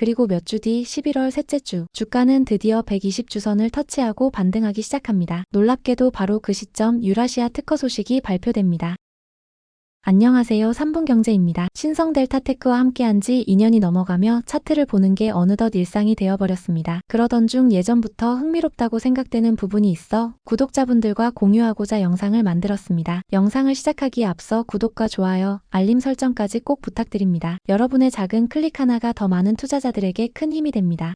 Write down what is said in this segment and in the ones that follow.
그리고 몇 주 뒤 11월 셋째 주, 주가는 드디어 120주선을 터치하고 반등하기 시작합니다. 놀랍게도 바로 그 시점 유라시아 특허 소식이 발표됩니다. 안녕하세요. 3분 경제입니다. 신성 델타테크와 함께한 지 2년이 넘어가며 차트를 보는 게 어느덧 일상이 되어버렸습니다. 그러던 중 예전부터 흥미롭다고 생각되는 부분이 있어 구독자분들과 공유하고자 영상을 만들었습니다. 영상을 시작하기에 앞서 구독과 좋아요, 알림 설정까지 꼭 부탁드립니다. 여러분의 작은 클릭 하나가 더 많은 투자자들에게 큰 힘이 됩니다.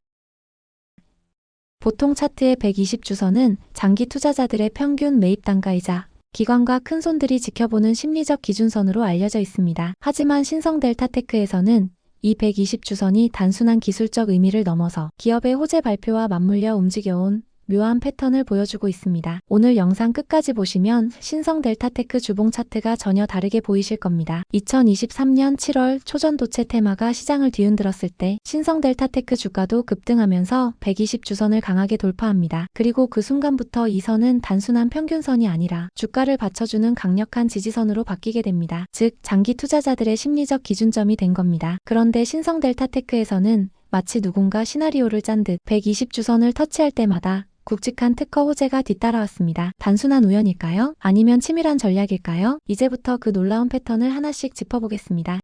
보통 차트의 120주선은 장기 투자자들의 평균 매입 단가이자 기관과 큰 손들이 지켜보는 심리적 기준선으로 알려져 있습니다. 하지만 신성 델타테크에서는 이 120주선이 단순한 기술적 의미를 넘어서 기업의 호재 발표와 맞물려 움직여온 묘한 패턴을 보여주고 있습니다. 오늘 영상 끝까지 보시면 신성 델타테크 주봉 차트가 전혀 다르게 보이실 겁니다. 2023년 7월 초전도체 테마가 시장을 뒤흔들었을 때 신성 델타테크 주가도 급등하면서 120주선을 강하게 돌파합니다. 그리고 그 순간부터 이 선은 단순한 평균선이 아니라 주가를 받쳐주는 강력한 지지선으로 바뀌게 됩니다. 즉 장기 투자자들의 심리적 기준점이 된 겁니다. 그런데 신성 델타테크에서는 마치 누군가 시나리오를 짠 듯 120주선을 터치할 때마다 굵직한 특허 호재가 뒤따라왔습니다. 단순한 우연일까요? 아니면 치밀한 전략일까요? 이제부터 그 놀라운 패턴을 하나씩 짚어보겠습니다.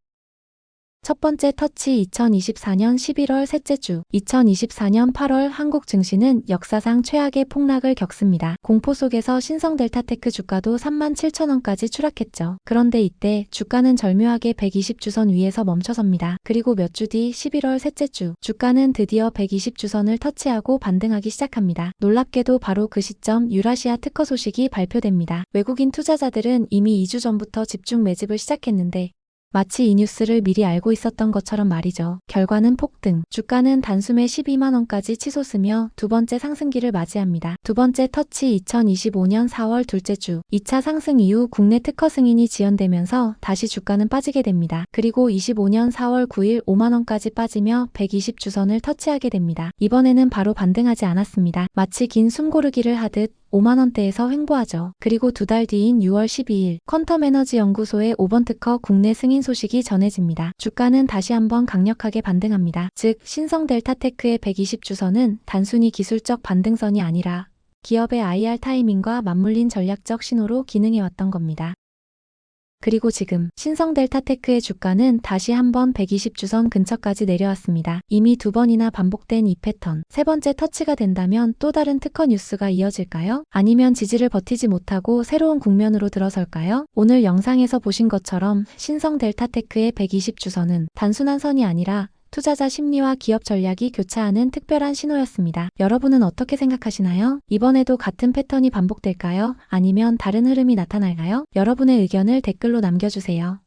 첫 번째 터치 2024년 11월 셋째 주 2024년 8월 한국 증시는 역사상 최악의 폭락을 겪습니다. 공포 속에서 신성 델타테크 주가도 3만 7천 원까지 추락했죠. 그런데 이때 주가는 절묘하게 120주선 위에서 멈춰섭니다. 그리고 몇 주 뒤 11월 셋째 주 주가는 드디어 120주선을 터치하고 반등하기 시작합니다. 놀랍게도 바로 그 시점 유라시아 특허 소식이 발표됩니다. 외국인 투자자들은 이미 2주 전부터 집중 매집을 시작했는데 마치 이 뉴스를 미리 알고 있었던 것처럼 말이죠. 결과는 폭등. 주가는 단숨에 12만원까지 치솟으며 두 번째 상승기를 맞이합니다. 두 번째 터치 2025년 4월 둘째 주. 2차 상승 이후 국내 특허 승인이 지연되면서 다시 주가는 빠지게 됩니다. 그리고 25년 4월 9일 5만원까지 빠지며 120주선을 터치하게 됩니다. 이번에는 바로 반등하지 않았습니다. 마치 긴 숨고르기를 하듯 5만원대에서 횡보하죠. 그리고 두 달 뒤인 6월 12일 퀀텀 에너지 연구소의 5번 특허 국내 승인 소식이 전해집니다. 주가는 다시 한번 강력하게 반등합니다. 즉 신성 델타테크의 120주선은 단순히 기술적 반등선이 아니라 기업의 IR 타이밍과 맞물린 전략적 신호로 기능해왔던 겁니다. 그리고 지금 신성 델타테크의 주가는 다시 한번 120주선 근처까지 내려왔습니다. 이미 두 번이나 반복된 이 패턴. 세 번째 터치가 된다면 또 다른 특허 뉴스가 이어질까요? 아니면 지지를 버티지 못하고 새로운 국면으로 들어설까요? 오늘 영상에서 보신 것처럼 신성 델타테크의 120주선은 단순한 선이 아니라 투자자 심리와 기업 전략이 교차하는 특별한 신호였습니다. 여러분은 어떻게 생각하시나요? 이번에도 같은 패턴이 반복될까요? 아니면 다른 흐름이 나타날까요? 여러분의 의견을 댓글로 남겨주세요.